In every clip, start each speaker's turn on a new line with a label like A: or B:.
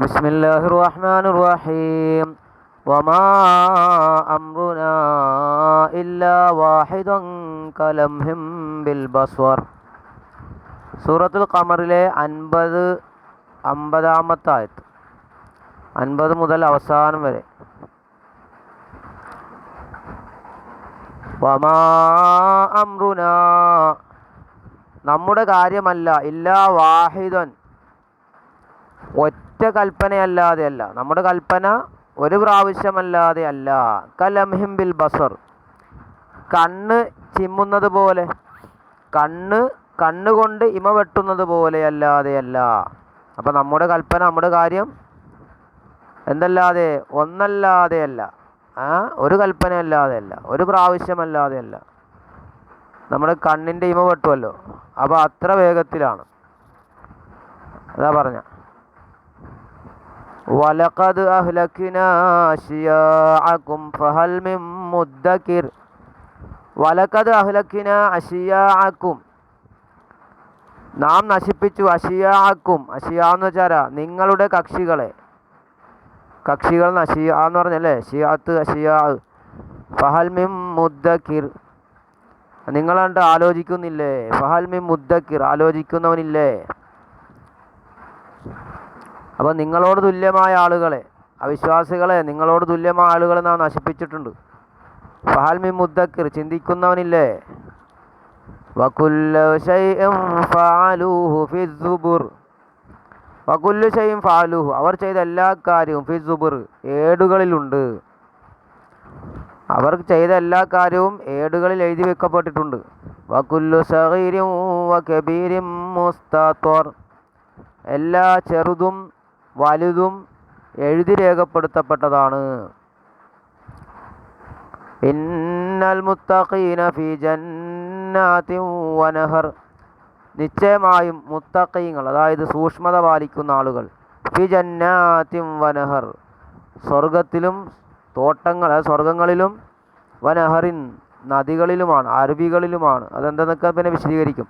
A: بسم الله الرحمن الرحيم وما أمرنا إلا واحد كلمح بالبصر സൂറത്തുൽ ഖമറിലെ അൻപത് അമ്പതാമത്തെ ആയത്ത് അൻപത് മുതൽ അവസാനം വരെ വമാ അമ്രുന നമ്മുടെ കാര്യമല്ല ഇല്ലാ വാഹിദൻ ഒറ്റ കൽപ്പനയല്ലാതെ അല്ല നമ്മുടെ കൽപ്പന ഒരു പ്രാവശ്യമല്ലാതെ അല്ല കലംഹിംബിൽ ബസർ. കണ്ണ് ചിമ്മുന്നത് പോലെ. കണ്ണ് കണ്ണുകൊണ്ട് ഇമ വെട്ടുന്നത് പോലെയല്ലാതെയല്ല. അപ്പം നമ്മുടെ കൽപ്പന നമ്മുടെ കാര്യം എന്തല്ലാതെ? ഒന്നല്ലാതെയല്ല. ആ ഒരു കൽപ്പനയല്ലാതെയല്ല. ഒരു പ്രാവശ്യമല്ലാതെയല്ല. നമ്മുടെ കണ്ണിന്റെ ഇമ വെട്ടുമല്ലോ അപ്പോൾ അത്ര വേഗത്തിലാണ്. അതാ പറഞ്ഞ. വലഖദ് أهلكنا അശിയാഅകും ഫഹൽ من مدكر വലഖദ് أهلكنا അശിയാഅകും നാം നശിപ്പിച്ചു അഷിയാക്കും അഷിയാന്ന് വെച്ചാൽ നിങ്ങളുടെ കക്ഷികളെ. കക്ഷികൾ നഷിയ എന്ന് പറഞ്ഞല്ലേ? ഷിയാത്ത് അഷിയാ. ഫഹൽ മിം മുദ്ദക്കിർ. നിങ്ങളണ്ട് ആലോചിക്കുന്നില്ലേ? ഫഹൽ മിം മുദ്ദക്കിർ. ആലോചിക്കുന്നവനില്ലേ? അപ്പോൾ നിങ്ങളോട് തുല്യമായ ആളുകളെ അവിശ്വാസികളെ നിങ്ങളോട് തുല്യമായ ആളുകളെ നാം നശിപ്പിച്ചിട്ടുണ്ട്. ഫഹൽ മിം മുദ്ദക്കിർ ചിന്തിക്കുന്നവനില്ലേ? വകുല്ല ഫാലുഹു ഫഅലൂഹു ഫി സുബുർ. വകുല്ലു അവർ ചെയ്ത എല്ലാ കാര്യവും ഫിസുബുർ ഏടുകളിലുണ്ട്. അവർ ചെയ്ത എല്ലാ കാര്യവും ഏടുകളിൽ എഴുതി വെക്കപ്പെട്ടിട്ടുണ്ട്. വകുല്ലു സഹീരും എല്ലാ ചെറുതും വലുതും എഴുതി രേഖപ്പെടുത്തപ്പെട്ടതാണ്. ഇന്നൽ മുത്തഖീന ഫി വനഹർ. നിശ്ചയമായും മുത്തഖീങ്ങൾ അതായത് സൂക്ഷ്മത പാലിക്കുന്ന ആളുകൾ ഫി വനഹർ. സ്വർഗത്തിലും തോട്ടങ്ങൾ സ്വർഗങ്ങളിലും വനഹറിൻ നദികളിലുമാണ് അരുവികളിലുമാണ്. അതെന്തെന്നൊക്കെ പിന്നെ വിശദീകരിക്കും?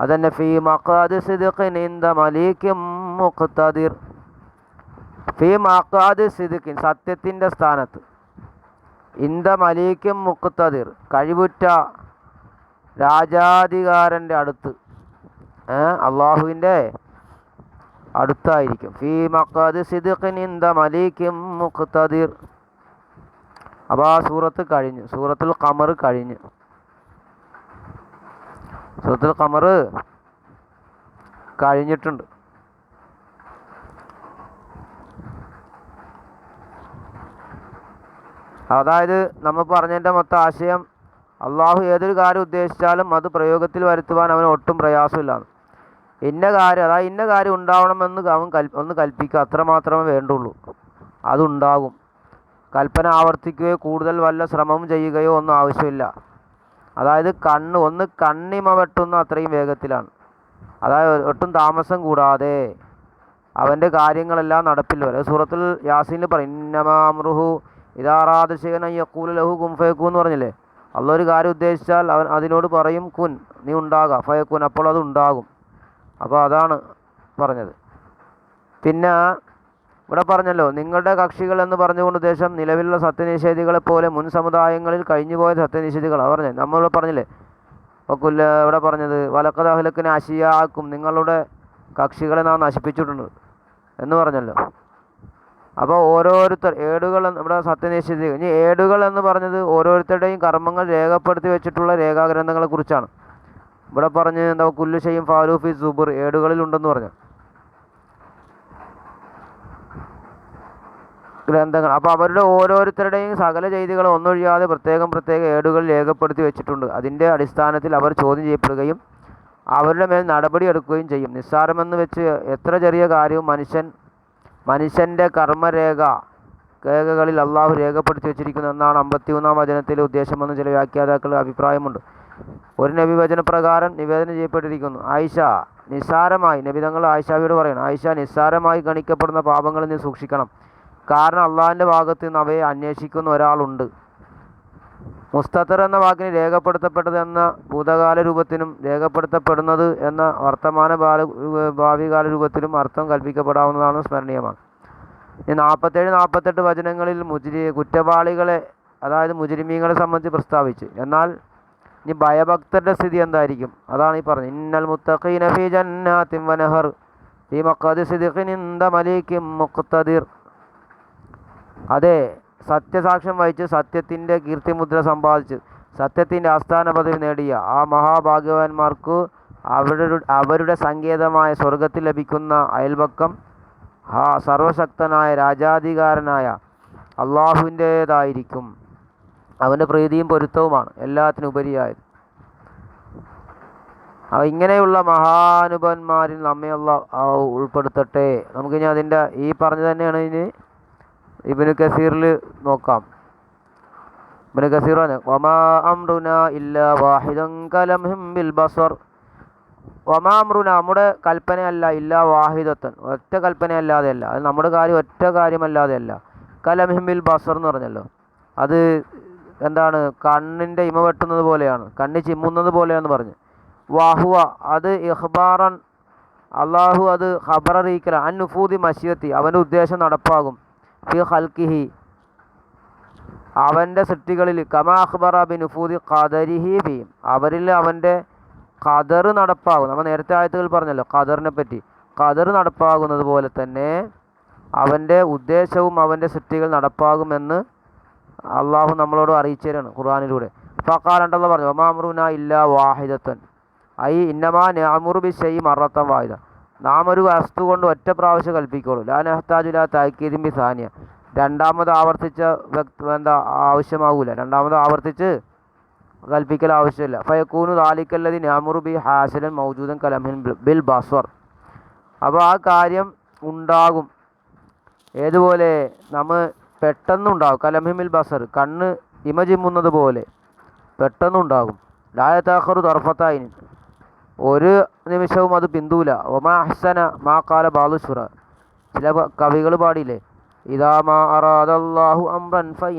A: അതന്നെ ഫി മഖാദ് സിദ്ഖിൻ ഇന്ദ മലീക്കും ഫി മാക്കാദ് സിദ്ഖിൻ സത്യത്തിന്റെ സ്ഥാനത്ത്. ഇന്ദ മലീക്കും മുക്തദിർ കഴിവുറ്റ രാജാധികാരന്റെ അടുത്ത് അള്ളാഹുവിന്റെ അടുത്തായിരിക്കും. ഫീ മക്കാദ് സിദ്ഖിൻ ഇന്ദ മലീക്കും മുക്തദിർ അപ്പോൾ ആ സൂറത്ത് കഴിഞ്ഞു. സൂറത്തുൽ കമർ കഴിഞ്ഞു. സൂറത്തുൽ കമർ കഴിഞ്ഞിട്ടുണ്ട്. അതായത് നമ്മൾ പറഞ്ഞതിന്റെ മൊത്തം ആശയം അള്ളാഹു ഏതൊരു കാര്യം ഉദ്ദേശിച്ചാലും അത് പ്രയോഗത്തിൽ വരുത്തുവാൻ അവന് ഒട്ടും പ്രയാസമില്ലാന്ന്. ഇന്ന കാര്യം അതായത് ഇന്ന കാര്യം ഉണ്ടാവണമെന്ന് അവൻ കൽ ഒന്ന് കൽപ്പിക്കുക. അത്രമാത്രമേ വേണ്ടുള്ളൂ. അതുണ്ടാകും. കൽപ്പന ആവർത്തിക്കുകയോ കൂടുതൽ വല്ല ശ്രമവും ചെയ്യുകയോ ഒന്നും ആവശ്യമില്ല. അതായത് കണ്ണ് ഒന്ന് കണ്ണിമ വെട്ടുന്ന അത്രയും വേഗത്തിലാണ്. അതായത് ഒട്ടും താമസം കൂടാതെ അവന്റെ കാര്യങ്ങളെല്ലാം നടപ്പിൽ വരും. സൂറത്തുൽ യാസീനിൽ പറയും ഇന്നമാമൃഹു ഇതാറാദശകൻ യക്കൂല ലഹു കും ഫയക്കൂ എന്ന് പറഞ്ഞില്ലേ? അള്ള ഒരു കാര്യം ഉദ്ദേശിച്ചാൽ അവൻ അതിനോട് പറയും കുൻ നീ ഉണ്ടാകുക ഫയക്കുൻ അപ്പോൾ അത് ഉണ്ടാകും. അപ്പോൾ അതാണ് പറഞ്ഞത്. പിന്നെ ഇവിടെ പറഞ്ഞല്ലോ നിങ്ങളുടെ കക്ഷികൾ എന്ന് പറഞ്ഞുകൊണ്ട് ഉദ്ദേശം നിലവിലുള്ള സത്യനിഷേധികളെ പോലെ മുൻ സമുദായങ്ങളിൽ കഴിഞ്ഞുപോയ സത്യനിഷേധികളാണ് പറഞ്ഞത്. നമ്മളിവിടെ പറഞ്ഞില്ലേ? ഒക്കുല്ല ഇവിടെ പറഞ്ഞത് വലക്കത് അഹ്ലക്കിനെ അശിയാക്കും നിങ്ങളുടെ കക്ഷികളെ നാം നശിപ്പിച്ചിട്ടുണ്ട് എന്ന് പറഞ്ഞല്ലോ. അപ്പോൾ ഓരോരുത്തർ ഏടുകൾ നമ്മുടെ സത്യനിശ്ചിതി ഇനി ഏടുകൾ എന്ന് പറഞ്ഞത് ഓരോരുത്തരുടെയും കർമ്മങ്ങൾ രേഖപ്പെടുത്തി വെച്ചിട്ടുള്ള രേഖാഗ്രന്ഥങ്ങളെ കുറിച്ചാണ്. ഇവിടെ പറഞ്ഞ് എന്താ? കുല്ലുശയും ഫാലൂഫി സുബുർ ഏടുകളിലുണ്ടെന്ന് പറഞ്ഞു. ഗ്രന്ഥങ്ങൾ. അപ്പോൾ അവരുടെ ഓരോരുത്തരുടെയും സകല ചെയ്തികൾ ഒന്നൊഴിയാതെ പ്രത്യേകം പ്രത്യേക ഏടുകൾ രേഖപ്പെടുത്തി വെച്ചിട്ടുണ്ട്. അതിന്റെ അടിസ്ഥാനത്തിൽ അവർ ചോദ്യം ചെയ്യപ്പെടുകയും അവരുടെ മേൽ നടപടി എടുക്കുകയും ചെയ്യും. നിസ്സാരമെന്ന് വെച്ച് എത്ര ചെറിയ കാര്യവും മനുഷ്യൻ മനുഷ്യന്റെ കർമ്മരേഖ രേഖകളിൽ അള്ളാഹു രേഖപ്പെടുത്തി വെച്ചിരിക്കുന്നു എന്നാണ് അമ്പത്തിമൂന്നാം വചനത്തിലെ ഉദ്ദേശമെന്ന് ചില വ്യാഖ്യാതാക്കളുടെ അഭിപ്രായമുണ്ട്. ഒരു നബി വചനപ്രകാരം നിവേദനം ചെയ്യപ്പെട്ടിരിക്കുന്നു. ആയിഷ നിസ്സാരമായി നബി തങ്ങൾ ആയിഷാവിയോട് പറയണം ആയിഷ നിസ്സാരമായി ഗണിക്കപ്പെടുന്ന പാപങ്ങളിൽ നിന്ന് സൂക്ഷിക്കണം. കാരണം അള്ളാഹിന്റെ ഭാഗത്ത് നിന്ന് അവയെ അന്വേഷിക്കുന്ന ഒരാളുണ്ട്. മുസ്തത്തർ എന്ന വാക്കിന് രേഖപ്പെടുത്തപ്പെട്ടത് എന്ന ഭൂതകാല രൂപത്തിനും രേഖപ്പെടുത്തപ്പെടുന്നത് എന്ന വർത്തമാന ബാല ഭാവികാല രൂപത്തിലും അർത്ഥം കൽപ്പിക്കപ്പെടാവുന്നതാണ് സ്മരണീയമാണ്. ഈ നാൽപ്പത്തേഴ് നാൽപ്പത്തെട്ട് വചനങ്ങളിൽ മുജിരി കുറ്റവാളികളെ അതായത് മുജരിമീങ്ങളെ സംബന്ധിച്ച് പ്രസ്താവിച്ച്. എന്നാൽ ഇനി ഭയഭക്തരുടെ സ്ഥിതി എന്തായിരിക്കും? അതാണ് ഈ പറഞ്ഞത്. ഇന്നൽ മുത്തഖീന ഫീ ജന്നാത്തിൻ വനഹർ ഫീ മഖാദി സിദ്ഖിൻ മലീകിൻ മുഖ്തദിർ. അതെ സത്യസാക്ഷ്യം വഹിച്ച് സത്യത്തിന്റെ കീർത്തിമുദ്ര സമ്പാദിച്ച് സത്യത്തിന്റെ ആസ്ഥാന പദവി നേടിയ ആ മഹാഭാഗ്യവാന്മാർക്ക് അവരുടെ അവരുടെ സങ്കേതമായ സ്വർഗത്തിൽ ലഭിക്കുന്ന അയൽപക്കം ആ സർവശക്തനായ രാജാധികാരനായ അള്ളാഹുവിന്റേതായിരിക്കും. അവന്റെ പ്രീതിയും പൊരുത്തവുമാണ് എല്ലാത്തിനും ഉപരിയായത്. അപ്പോൾ ഇങ്ങനെയുള്ള മഹാനുഭവന്മാരിൽ നമ്മെ അല്ല ഉൾപ്പെടുത്തട്ടെ. നമുക്കിനി അതിന്റെ ഈ പറഞ്ഞു തന്നെയാണ് ഇനി ഇബിന് കസീറിൽ നോക്കാം. ഇബിന് കസീർ വമാ അമ്രുന ബസർ. വമാ നമ്മുടെ കൽപ്പനയല്ല ഇല്ല വാഹിദത്തൻ. ഒറ്റ കൽപ്പനയല്ലാതെയല്ല അത് നമ്മുടെ കാര്യം ഒറ്റ കാര്യമല്ലാതെയല്ല. കലംഹിം ബസർ എന്ന് പറഞ്ഞല്ലോ. അത് എന്താണ് കണ്ണിന്റെ ഇമ വെട്ടുന്നത് പോലെയാണ് കണ്ണി ചിമ്മുന്നത് പോലെയാണെന്ന് പറഞ്ഞു. വാഹുവ അത് ഇഹ്ബാറൻ അള്ളാഹു അത് ഖബർ അറിയിക്കല അൻ നുഫൂദി മഷിയത്തി അവന്റെ ഉദ്ദേശം നടപ്പാകും. ഫി ഹൽക്കിഹി അവന്റെ സൃഷ്ടികളിൽ കമാ ബി നുഫൂദി ഖദരിഹി ബിയും. അവരിൽ അവന്റെ ഖദർ നടപ്പാകും. നമ്മൾ നേരത്തെ ആയത്തുകൾ പറഞ്ഞല്ലോ ഖദറിനെ പറ്റി. ഖദർ നടപ്പാകുന്നത് പോലെ തന്നെ അവന്റെ ഉദ്ദേശവും അവന്റെ സൃഷ്ടികൾ നടപ്പാകുമെന്ന് അള്ളാഹു നമ്മളോട് അറിയിച്ചു തരാണ് ഖുർആാനിലൂടെ. ഫക്കാലണ്ടല്ലോ പറഞ്ഞു ഒമാമറുന ഇല്ല വാഹിദത്തൻ. ഐ ഇന്നമാ നാമുറു ബി ഷെയ് മറത്തം വാഹിദ. നാം ഒരു വസ്തു കൊണ്ട് ഒറ്റ പ്രാവശ്യം കൽപ്പിക്കുള്ളൂ. ലാ നെഹ്താജുല താക്കീദിൻ ബി സാനിയ. രണ്ടാമത് ആവർത്തിച്ച വ്യക്തി എന്താ ആവശ്യമാകൂല രണ്ടാമത് ആവർത്തിച്ച് കൽപ്പിക്കൽ ആവശ്യമില്ല. ഫയക്കൂനു ദാലിക്കല്ലതി നാമുറു ബി ഹാസലൻ മൗജൂദൻ കലമിൻ ബിൽ ബസ്വർ. അപ്പോൾ ആ കാര്യം ഉണ്ടാകും. ഏതുപോലെ? നമ്മ പെട്ടെന്നുണ്ടാകും. കലമിമിൽ ബസർ കണ്ണ് ഇമ ചിമ്മുന്നത് പോലെ പെട്ടെന്നുണ്ടാകും. ലായത്താഖറു തർഫത്തായിന് ഒരു നിമിഷവും അത് പിന്തുല. ഒമാ അഹ്സന മാ കാല ബാലുഷുറ ചില കവികൾ പാടിയില്ലേ? ഇതാ മാ അറാദല്ലാഹു അംറൻ ഫ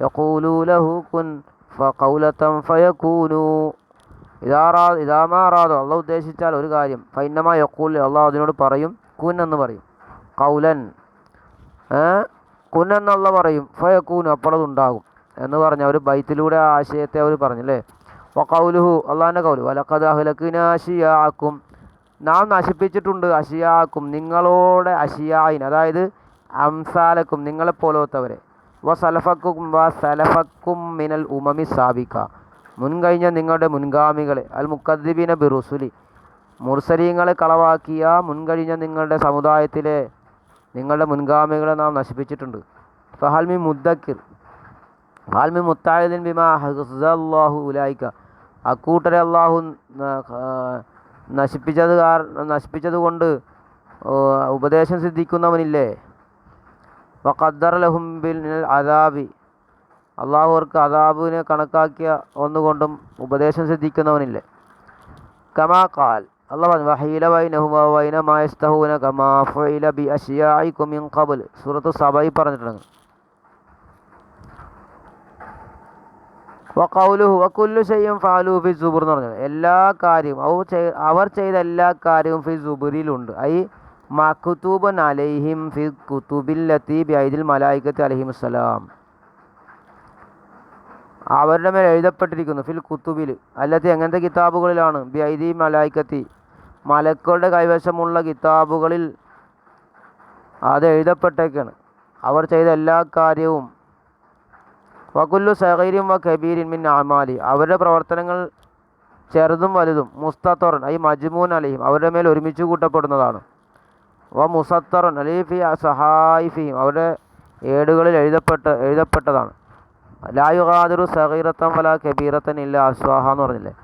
A: യഖൂലു ലഹു കുൻ ഫഖൗലതൻ ഫയകൂനു ഇതാറാ ഇതാമാ അറാദോ. അള്ളാഹ് ഉദ്ദേശിച്ചാൽ ഒരു കാര്യം. ഫൈന്നമ യക്കൂൽ അള്ളാഹ് അതിനോട് പറയും കുൻ എന്ന് പറയും. കൗലൻ. കുൻ എന്നുള്ള പറയും. ഫയക്കൂൻ അപ്പോൾ അതുണ്ടാകും എന്ന് പറഞ്ഞ ഒരു ബൈത്തിലൂടെ ആശയത്തെ അവർ പറഞ്ഞല്ലേ? വക്കൗലുഹു അള്ളാഹിന്റെ കൗലു വലക്കത് നാം നശിപ്പിച്ചിട്ടുണ്ട് അഷിയാക്കും നിങ്ങളോടെ അഷിയായിൻ അതായത് അംസാലക്കും നിങ്ങളെപ്പോലത്തവരെ വ സലഫക്കും വ സലഫക്കും മിനൽ ഉമമി സാബിക്ക മുൻകഴിഞ്ഞ നിങ്ങളുടെ മുൻഗാമികളെ അൽ മുക്കദ്ദിബിന ബിറുസുലി. മുർസലീങ്ങളെ കളവാക്കിയ മുൻകഴിഞ്ഞ നിങ്ങളുടെ സമുദായത്തിലെ നിങ്ങളുടെ മുൻഗാമികളെ നാം നശിപ്പിച്ചിട്ടുണ്ട്. ഫഹാൽമി മുദ്ദക്കിർ. ഫാൽമി മുത്തായുദ്ദീൻ ബിമാ ഹസ്ദല്ലാഹു ഉലായിക്ക അക്കൂട്ടരെ അള്ളാഹു നശിപ്പിച്ചത് കാരണം നശിപ്പിച്ചത് കൊണ്ട് ഉപദേശം സിദ്ധിക്കുന്നവനില്ലേ? വഖദ്ദർ ലഹും ബിൽ അദാബി. അള്ളാഹു അവർക്ക് അദാബിനെ കണക്കാക്കിയ ഒന്നുകൊണ്ടും ഉപദേശം സിദ്ധിക്കുന്നവനില്ലേ? കമാ കാൽ അള്ളാഹ് വഹീല ബൈനഹും വൈന മായസ്തഹൂന കമാ ബി ഖബൽ. സൂറത്ത് സബൈ പറഞ്ഞിട്ടുണ്ട്. വക്കൗലുഹു വക്കുല്ലു ചെയ്യും ഫാലു ഫി സുബുർ എന്ന് പറഞ്ഞത്. എല്ലാ കാര്യവും അവർ ചെയ് അവർ ചെയ്ത എല്ലാ കാര്യവും ഫി സുബുരിലുണ്ട്. ഐ മഖുതൂബൻ അലൈഹിം ഫി കുത്തുബിൽ ലത്തീബ് ഐദിൽ മലായിക്കത്ത് അലഹിമുസ്സലാം അവരുടെ മേൽ എഴുതപ്പെട്ടിരിക്കുന്നു ഫിൽ കുത്തുബിൽ അല്ലാത്ത എങ്ങനത്തെ കിതാബുകളിലാണ്? ബി ഐദി മലായിക്കത്തി. മലക്കളുടെ കൈവശമുള്ള കിതാബുകളിൽ അത് എഴുതപ്പെട്ടേക്കാണ്. അവർ ചെയ്ത എല്ലാ കാര്യവും വകുല്ലു സഹീരും വ കബീരിൻ മിൻ അമാലി. അവരുടെ പ്രവർത്തനങ്ങൾ ചെറുതും വലുതും. മുസ്തത്തറൻ ഐ മജ്മൂൻ അലിയും അവരുടെ മേൽ ഒരുമിച്ച് കൂട്ടപ്പെടുന്നതാണ്. വ മുസത്തറൻ അലീഫി സഹായിഫിയും. അവരുടെ ഏടുകളിൽ എഴുതപ്പെട്ട എഴുതപ്പെട്ടതാണ്. ലായുഹാദുരു സഹീറത്തൻ വല കബീറത്തൻ ഇല്ല അസ്വാഹ എന്ന് പറഞ്ഞില്ലേ?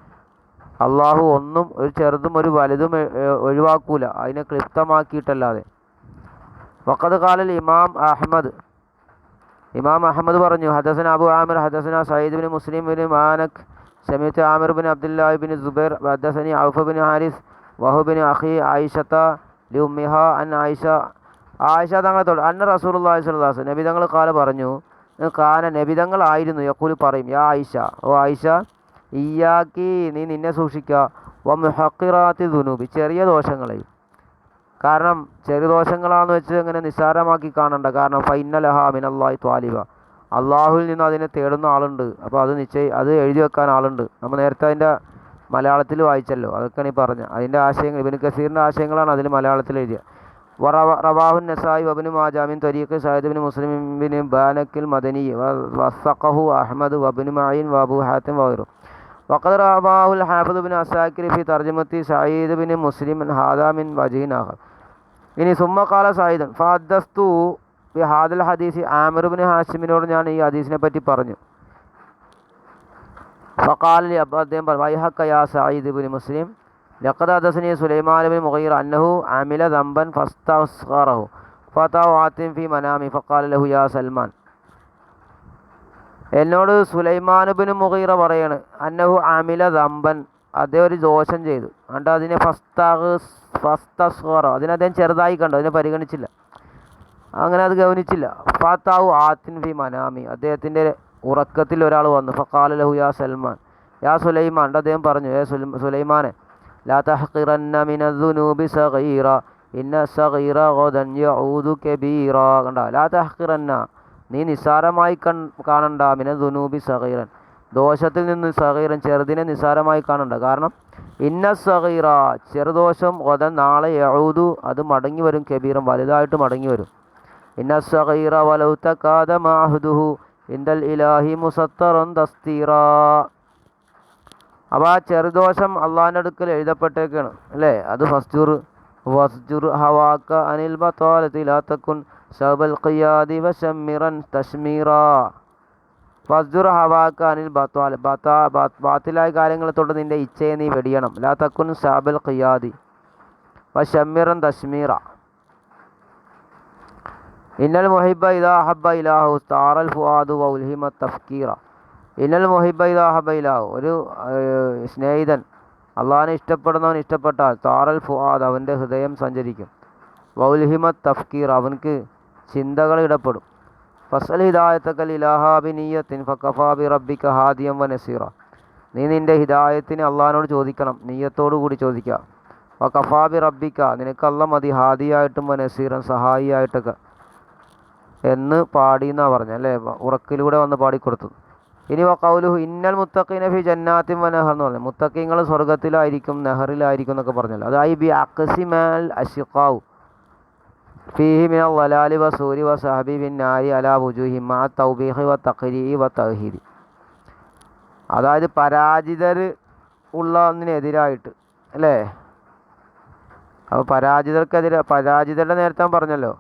A: അള്ളാഹു ഒന്നും ഒരു ചെറുതും ഒരു വലുതും ഒഴിവാക്കൂല. അതിനെ ക്ലിപ്തമാക്കിയിട്ടല്ലാതെ. വക്കത് കാലൽ ഇമാം അഹമ്മദ് ഇമാം അഹമ്മദ് പറഞ്ഞു ഹദസന അബു ആമിർ ഹദസന സയ്യിദ് ബിൻ മുസ്ലിം ബിൻ മാനക് സമീത്ത് Amir bin Abdullah bin Zubair ഹദസനി ഔഫ് ബിൻ ഹാരിസ് വഹുബിൻ അഹി ആയിഷത്ത ലി ഉമ്മിഹ അൻ ആയിഷ. ആയിഷ തങ്ങളെ അന്ന റസൂലുള്ളാഹി സ്വല്ലല്ലാഹു നബി തങ്ങൾ കാല പറഞ്ഞു കാന നബി തങ്ങളായിരുന്നു യക്കൂൽ പറയും യാ ആയിഷ ഓ ആയിഷ ഇയാക്കി നീ നിന്നെ സൂക്ഷിക്കുക വ മുഹക്കിറാത്തി ദുനൂബി ചെറിയ ദോഷങ്ങളെയും കാരണം ചെറുദോഷങ്ങളാണെന്ന് വെച്ച് അങ്ങനെ നിസ്സാരമാക്കി കാണണ്ട. കാരണം ഫൈനലഹ മിനല്ലായി ത്വാലിബ. അള്ളാഹുവിൽ നിന്ന് അതിനെ തേടുന്ന ആളുണ്ട്. അപ്പോൾ അത് നിശ്ചയി അത് എഴുതി വെക്കാൻ ആളുണ്ട്. നമ്മൾ നേരത്തെ അതിന്റെ മലയാളത്തിൽ വായിച്ചല്ലോ. അതൊക്കെയാണ് ഈ പറഞ്ഞത് അതിന്റെ ആശയങ്ങൾ ഇബിൻ കസീറിന്റെ ആശയങ്ങളാണ് അതിൽ മലയാളത്തിൽ എഴുതിയ. റവാഹുൻ നസായി വബിന് മാജാമിൻ തൊരീഖ് ഷാഹിദ്ബിൻ മുസ്ലിമിൻ ബാനക്കിൽ മദനി. വസഖഹു അഹമ്മദ് വബിന് മായിൻ വബു ഹാത്തിൻ വഹറു വഖദ് റബാഹുൽ ഹാഫിദ് ബിൻ അസാക്കിർ ഫി തർജമത്തി ഷാഹിദ് ബിൻ മുസ്ലിം ഹാദാമിൻ വജീൻ ആഹർ. ഇനി സുമ്മക്കാല സായുധൻ ഫാദസ്തു ഹാദൽ ഹദീസ് ആമിർബിന് ഹാഷിമിനോട് ഞാൻ ഈ ഹദീസിനെ പറ്റി പറഞ്ഞു. ഫക്കാലി അപ്പോൾ അദ്ദേഹം പറഞ്ഞു വൈഹക്ക സായിദ് ബിൻ മുസ്ലിം? ലഖദ് ഹദസനി സുലൈമാൻ ബിൻ മുഗീർ അന്നഹു അമില ദമ്പൻ ഫസ്താറഹു ഫതാവ് ആത്തിം ഫി മനാമി ഫക്കാൽ ലഹു യാ സൽമാൻ. എന്നോട് സുലൈമാൻ മുഹീറ പറയാണ് അന്നഹു അമില ദമ്പൻ അദ്ദേഹം ഒരു ദോഷം ചെയ്തു. എന്നിട്ട് അതിനെ ഫസ്താഹ് ഫസ്തസ്ഖറ അതിനെ അദ്ദേഹം ചെറുതായി കണ്ടു. അതിനെ പരിഗണിച്ചില്ല. അങ്ങനെ അത് ഗവനിച്ചില്ല ഫാത്താവു ആത്തിൻ ഫി മനാമി. അദ്ദേഹത്തിന്റെ ഉറക്കത്തിൽ ഒരാൾ വന്നു. ഫക്കാല ലഹു യാ സൽമാൻ. യാ സുലൈമാൻ. അദ്ദേഹം പറഞ്ഞു ഏ സുലൈമാനെ ലാ തഹ്ഖിറന്ന മിന ദുനൂബി സഗീറ. ഇന്ന സഗീറ ഗദൻ യഊദു കബീറ. കണ്ട? ലാ തഹ്ഖിറന്ന നീ നിസ്സാരമായി കൺ കാണണ്ട മിന ദുനൂബി സഗീറൻ. ദോഷത്തിൽ നിന്ന് സഹീറൻ ചെറുതിനെ നിസ്സാരമായി കാണണ്ട കാരണം ഇന്ന സഹീറ ചെറുദോഷം ഒതൻ നാളെ എഴുതു അത് മടങ്ങി വരും കബീറും വലുതായിട്ട് മടങ്ങി വരും. ഇന്ന സഹീറ വലൗത്ത തകാദ മാഹുദുഹു ഇന്തൽ ഇലാഹി മുസത്തറൻ തസ്തീറ. അപ്പോൾ ആ ചെറുദോഷം അള്ളാഹിന്റെ അടുക്കൽ എഴുതപ്പെട്ടേക്കാണ് അല്ലേ? അത് ഫസ്ജുർ വസ്ജുർ ഹവാക്ക അനിൽ ബത്തോലത്തിലാത്തക്കുൻ സബൽ ഖിയാദി വശമ്മിറൻ തശ്മീറ. ഫസ്ജുർ ഹവാക്കാനിൽ ബത്വാൽ ബത്താ ബാത്തിലായ കാര്യങ്ങളെ തൊട്ട് നിന്റെ ഇച്ഛയെ നീ വെടിയണം. ലാ തക്കുൻ സാബൽ ഖിയാദി വ വശമ്മിറൻ തശ്മീറ. ഇന്നൽ മുഹിബ ഇദാ ഹബ്ബ ഇലാഹു താറൽ ഫുആദു വ ഉൽഹിമ തഫ്കീറ. ഇന്നൽ മുഹിബ ഇദാ ഹബ്ബ ഇലാഹു. ഒരു സ്നേഹിതൻ അള്ളാഹിനെ ഇഷ്ടപ്പെടുന്നവൻ ഇഷ്ടപ്പെട്ടാൽ താറൽ ഫുആദ് അവന്റെ ഹൃദയം സഞ്ചരിക്കും. വൗൽഹിമ തഫ്കീർ അവൻക്ക് ചിന്തകൾ ഇടപെടും ഫസൽ ഹിദായത്തക്കൽ ഹാദിയം വ നസീറ. നീ നിന്റെ ഹിദായത്തിന് അള്ളഹാനോട് ചോദിക്കണം. നീയത്തോടു കൂടി ചോദിക്കുക വക്കഫാബി റബ്ബിക്ക നിനക്ക് അല്ല മതി ഹാദിയായിട്ടും വ നസീറൻ സഹായിയായിട്ടൊക്കെ. എന്ന് പാടി എന്നാ പറഞ്ഞത് അല്ലേ ഉറക്കിലൂടെ വന്ന് പാടിക്കൊടുത്തു. ഇനി കൗലുഹു ഇന്നൽ മുത്തഖീന ഫി ജന്നാത്തിൻ വ നഹർ എന്ന് പറഞ്ഞു. മുത്തഖീങ്ങൾ സ്വർഗത്തിലായിരിക്കും നെഹറിലായിരിക്കും എന്നൊക്കെ പറഞ്ഞല്ലോ. അതായി ബി അക്സിമാൽ അഷിഖാവു ഫീഹി من വലാലി والسور സൂരി വ على وجوه നാരി അലാ والتقريع തഹീദി. അതായത് പരാജിതർ ഉള്ളതിനെതിരായിട്ട് അല്ലേ? അപ്പോൾ പരാജിതർക്കെതിരെ പരാജിതരുടെ നേരത്തെ പറഞ്ഞല്ലോ.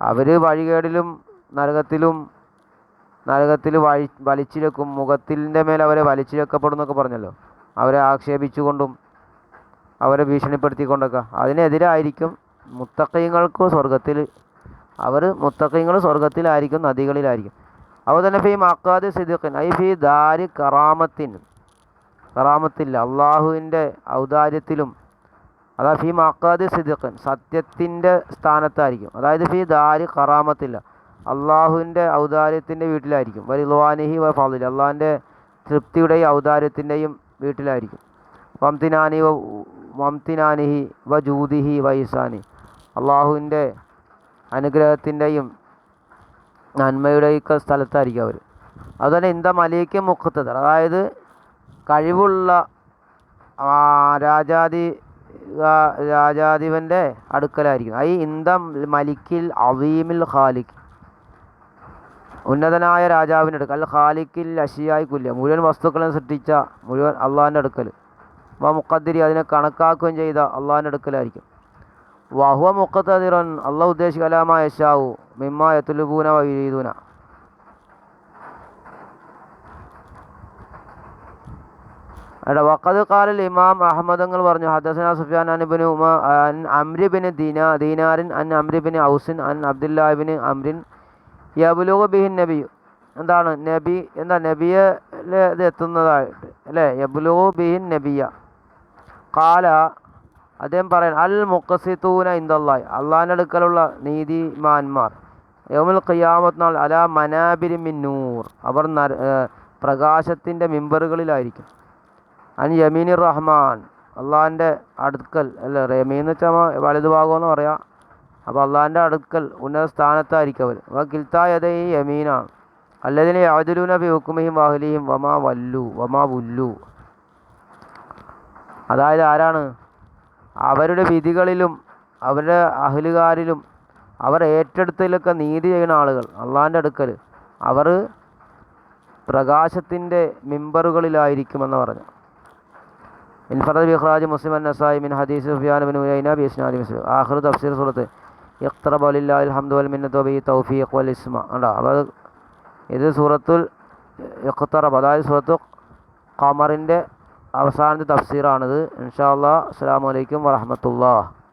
A: അവർ വഴികേടിലും നരകത്തിലും നരകത്തിൽ വഴി വലിച്ചിരക്കും മുഖത്തിന്റെ മേൽ അവരെ വലിച്ചിഴക്കപ്പെടും എന്നൊക്കെ പറഞ്ഞല്ലോ. അവരെ ആക്ഷേപിച്ചുകൊണ്ടും അവരെ ഭീഷണിപ്പെടുത്തിക്കൊണ്ടൊക്കെ. അതിനെതിരായിരിക്കും മുത്തക്കയങ്ങൾക്ക് സ്വർഗത്തിൽ അവർ മുത്തക്കൈങ്ങൾ സ്വർഗത്തിലായിരിക്കും നദികളിലായിരിക്കും. അപ്പോൾ തന്നെ ഫീ മക്കാദ് സിദ്ദിഖിൻ ഐ ഫീ ദാരി കറാമത്തിൻ കറാമത്തില്ല അള്ളാഹുവിന്റെ ഔദാര്യത്തിലും അതാ ഫീ മക്കാദ് സിദ്ദിഖിൻ സത്യത്തിന്റെ സ്ഥാനത്തായിരിക്കും. അതായത് ഫീ ദാരി കറാമത്തില്ല അള്ളാഹുവിന്റെ ഔദാര്യത്തിന്റെ വീട്ടിലായിരിക്കും. വരിദ്വാനിഹി വ ഫാദിൽ അള്ളാഹിന്റെ തൃപ്തിയുടെയും ഔദാര്യത്തിന്റെയും വീട്ടിലായിരിക്കും. വംതിനാനി വംതിനാനിഹി വ ജൂദിഹി വ ഇസാനി അള്ളാഹുവിന്റെ അനുഗ്രഹത്തിന്റെയും നന്മയുടെയൊക്കെ സ്ഥലത്തായിരിക്കും അവർ. അതുപോലെ ഇന്ത മലിക്ക് മുഖത്തത്. അതായത് കഴിവുള്ള രാജാതി രാജാധിപന്റെ അടുക്കലായിരിക്കും. ഐ ഇന്ത മലിക്കിൽ അവീമിൽ ഖാലിഖ്. ഉന്നതനായ രാജാവിന്റെ അടുക്കൽ. അൽ ഖാലിക്കിൽ അഷിയായി മുഴുവൻ വസ്തുക്കളും സൃഷ്ടിച്ച മുഴുവൻ അള്ളാഹിന്റെ അടുക്കൽ. വ മുഖദ്ദിരി അതിനെ കണക്കാക്കുകയും ചെയ്ത അള്ളാഹിന്റെ അടുക്കലായിരിക്കും. വഹുവ മുഖത്തതിറൻ അള്ളാഹ് ഉദ്ദേശിച്ച കലാമായ ശാവു മിമ്മ യത്തുലുബൂന വൈരീദൂന എടാ വക്കത് കാലിൽ ഇമാം അഹമ്മദ് നിങ്ങൾ പറഞ്ഞു ഹദസന സുഫിയാൻ അൻ ഇബ്നു ഉമ അൻ അംരി ബിൻ ദീന ദീനാറിൻ അൻ അമ്രിബിന് ഔസിൻ അൻ അബ്ദുല്ലാഹി അമ്രിൻ യബുലുഖ് ബിഹിൻ നബി എന്താണ്? നബി എന്താ? നബിയെ ഇത് എത്തുന്നതായിട്ട് അല്ലേ? യബുലുഖ് ബിഹിൻ നബിയ. കാല അദ്ദേഹം പറയാൻ അൽ മുഖസിത്തൂന ഇന്ദല്ലാഹി അള്ളാഹിന്റെ അടുക്കലുള്ള നീതിമാന്മാർ. യോമുൽ ഖിയാമത്ത് നാൾ അല മനാബിരി മിൻ നൂർ. അവർ പ്രകാശത്തിന്റെ മിമ്പറുകളിലായിരിക്കും. അൻ യമീനി റഹ്മാൻ. അള്ളാഹിന്റെ അടുക്കൽ അല്ല റമീൻ എന്ന് വെച്ചാൽ വലതു എന്ന് പറയാം. അപ്പോൾ അള്ളാഹിന്റെ അടുക്കൽ ഉന്നത സ്ഥാനത്തായിരിക്കും അവർ അപ്പോൾ കിൽത്തായത ഈ യമീനാണ്. അല്ലതിനെ യാതൊരുന ബി ഹുക്കുമയും വാഹുലിയും വമാ വല്ലു വമാ വല്ലു. അതായത് ആരാണ്? അവരുടെ വിധികളിലും അവരുടെ അഹലുകാരിലും അവർ ഏറ്റെടുത്തതിലൊക്കെ നീതി ചെയ്യുന്ന ആളുകൾ അള്ളാഹിന്റെ അടുക്കൽ അവർ പ്രകാശത്തിന്റെ മിമ്പറുകളിലായിരിക്കുമെന്ന് പറഞ്ഞു ഇൻഫറദ് ബിഹ്റാജ് മുസ്ലിം അന്നസായി മിൻ ഹദീസ് സുഫിയാൻ ബിൻ ഉയൈന ബി ഇസ്നാദി മുസ്ലിം. ആഹ്റു തഫ്സീർ സുഹൃത്ത് ഇഖ്തറബ ലില്ലാഹിൽ ഹംദു വൽ മിന്നത്തു ബി തൗഫീഖ് വൽ ഇസ്മ. ഉണ്ടോ അപ്പോൾ ഇത് സൂറത്തുൽ ഇഖ്തറബ് അതായത് സൂറത്തു ഖമറിന്റെ അവസാനത്തെ തഫ്സീറാണിത്. ഇൻഷാ അല്ലാ അസ്സലാമു അലൈക്കും വറഹ്മത്തുള്ളാഹി.